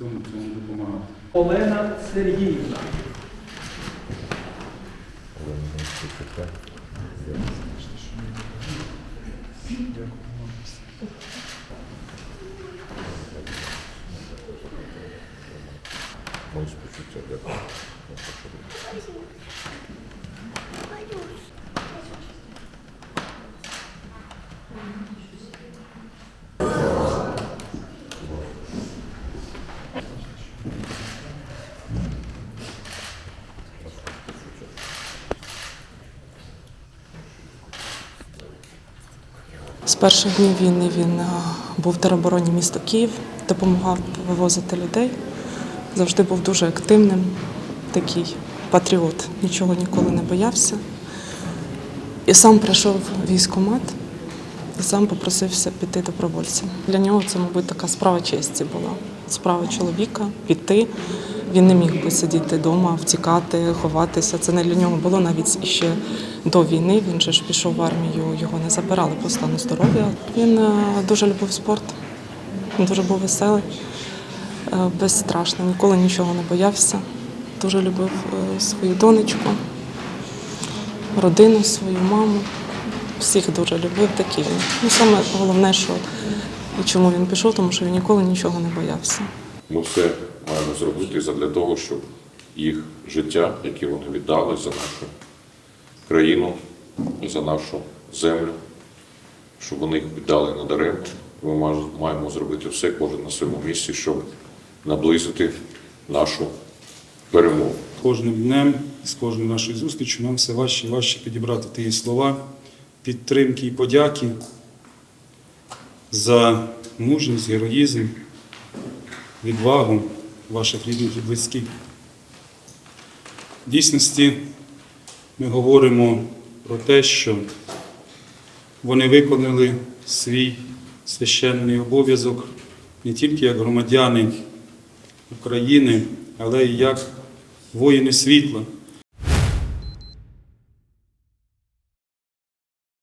вам допомагати. Олена Сергіївна. Мої спочуття, дякую. З перших днів війни він е, був в теробороні міста Київ, допомагав вивозити людей. Завжди був дуже активним, такий патріот, нічого ніколи не боявся. І сам прийшов військомат і сам попросився піти добровольцем. Для нього це, мабуть, така справа честі була. Справа чоловіка піти. Він не міг би сидіти вдома, втікати, ховатися. Це не для нього було навіть іще до війни. Він же ж пішов в армію, його не забирали по стану здоров'я. Він е, дуже любив спорт, дуже був веселий, е, безстрашний, ніколи нічого не боявся. Дуже любив е, свою донечку, родину, свою маму. Всіх дуже любив такі. Ну, саме головне, що і чому він пішов, тому що він ніколи нічого не боявся. Ми все маємо зробити задля того, щоб їх життя, які вони віддали за нашу країну, за нашу землю, щоб вони їх віддали надаремно. Ми маємо зробити все, кожен на своєму місці, щоб наблизити нашу перемогу. Кожним днем, з кожною нашою зустрічю нам все важче і важче підібрати ті слова підтримки і подяки за мужність, героїзм, відвагу ваших рідних і близьких. В дійсності ми говоримо про те, що вони виконали свій священний обов'язок не тільки як громадяни України, але й як воїни світла,